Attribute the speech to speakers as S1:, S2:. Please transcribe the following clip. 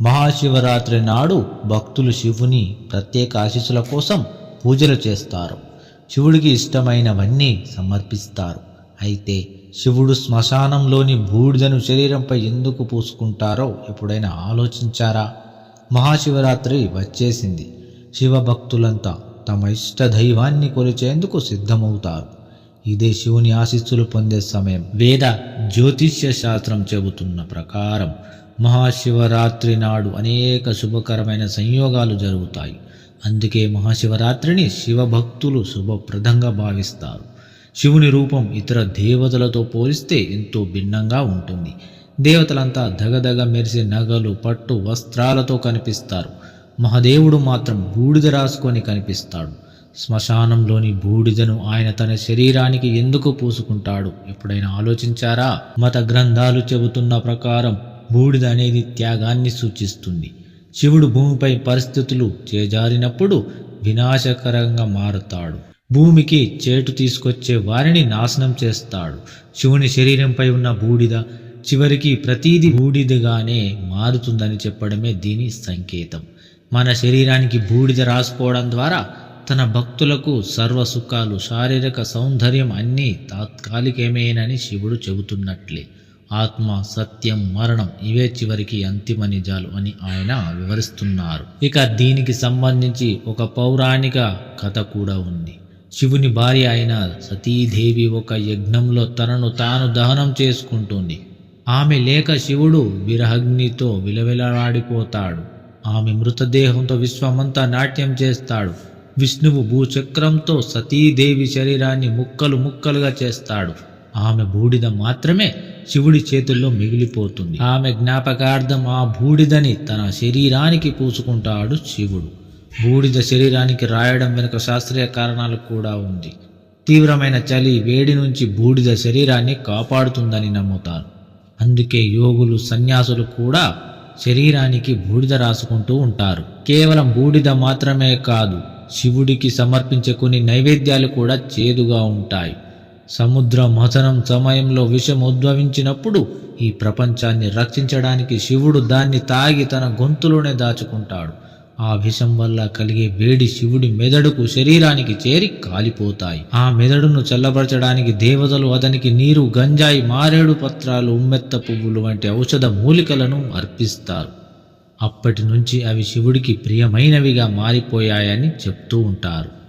S1: మహాశివరాత్రి నాడు భక్తులు శివుని ప్రత్యేక ఆశీస్సుల కోసం పూజలు చేస్తారు. శివుడికి ఇష్టమైనవన్నీ సమర్పిస్తారు. అయితే శివుడు శ్మశానంలోని బూడిదను శరీరంపై ఎందుకు పూసుకుంటారో ఎప్పుడైనా ఆలోచించారా? మహాశివరాత్రి వచ్చేసింది. శివభక్తులంతా తమ ఇష్ట దైవాన్ని కొలిచేందుకు సిద్ధమవుతారు. ఇదే శివుని ఆశీస్సులు పొందే సమయం. వేద జ్యోతిష్య శాస్త్రం చెబుతున్న ప్రకారం మహాశివరాత్రి నాడు అనేక శుభకరమైన సంయోగాలు జరుగుతాయి. అందుకే మహాశివరాత్రిని శివభక్తులు శుభప్రదంగా భావిస్తారు. శివుని రూపం ఇతర దేవతలతో పోలిస్తే ఎంతో భిన్నంగా ఉంటుంది. దేవతలంతా దగదగ మెరిసే నగలు పట్టు వస్త్రాలతో కనిపిస్తారు. మహాదేవుడు మాత్రం బూడిద రాసుకొని కనిపిస్తాడు. శ్మశానంలోని బూడిదను ఆయన తన శరీరానికి ఎందుకు పూసుకుంటాడు? ఎప్పుడైనా ఆలోచించారా? మత గ్రంథాలు చెబుతున్న ప్రకారం బూడిద అనేది త్యాగాన్ని సూచిస్తుంది. శివుడు భూమిపై పరిస్థితులు చేజారినప్పుడు వినాశకరంగా మారుతాడు. భూమికి చేటు తీసుకొచ్చే వారిని నాశనం చేస్తాడు. శివుని శరీరంపై ఉన్న బూడిద చివరికి ప్రతీది బూడిదగానే మారుతుందని చెప్పడమే దీని సంకేతం. మన శరీరానికి బూడిద రాసుకోవడం ద్వారా తన భక్తులకు సర్వ సుఖాలు శారీరక సౌందర్యం అన్నీ తాత్కాలికమేనని శివుడు చెబుతున్నట్లే. ఆత్మ సత్యం మరణం ఇవే చివరికి అంతిమ నిజాలు అని ఆయన వివరిస్తున్నారు. ఇక దీనికి సంబంధించి ఒక పౌరాణిక కథ కూడా ఉంది. శివుని భార్య అయిన సతీదేవి ఒక యజ్ఞంలో తనను తాను దహనం చేసుకుంటుంది. ఆమె లేక శివుడు విరహగ్నితో విలవిలలాడిపోతాడు. ఆమె మృతదేహంతో విశ్వమంతా నాట్యం చేస్తాడు. విష్ణువు భూచక్రంతో సతీదేవి శరీరాన్ని ముక్కలు ముక్కలుగా చేస్తాడు. ఆమె బూడిద మాత్రమే శివుడి చేతుల్లో మిగిలిపోతుంది. ఆమె జ్ఞాపకార్థం ఆ బూడిదని తన శరీరానికి పూసుకుంటాడు శివుడు. బూడిద శరీరానికి రాయడం వెనుక శాస్త్రీయ కారణాలు కూడా ఉంది. తీవ్రమైన చలి వేడి నుంచి బూడిద శరీరాన్ని కాపాడుతుందని నమ్ముతారు. అందుకే యోగులు సన్యాసులు కూడా శరీరానికి బూడిద రాసుకుంటూ ఉంటారు. కేవలం బూడిద మాత్రమే కాదు శివుడికి సమర్పించే కొన్ని నైవేద్యాలు కూడా చేదుగా ఉంటాయి. సముద్ర మథనం సమయంలో విషం ఉద్భవించినప్పుడు ఈ ప్రపంచాన్ని రక్షించడానికి శివుడు దాన్ని తాగి తన గొంతులోనే దాచుకుంటాడు. ఆ విషం వల్ల కలిగే వేడి శివుడి మెదడుకు శరీరానికి చేరి కాలిపోతాయి. ఆ మెదడును చల్లబరచడానికి దేవతలు అతనికి నీరు గంజాయి మారేడు పత్రాలు ఉమ్మెత్త పువ్వులు వంటి ఔషధ మూలికలను అర్పిస్తారు. అప్పటి నుంచి అవి శివుడికి ప్రియమైనవిగా మారిపోయాయని చెప్తూ ఉంటారు.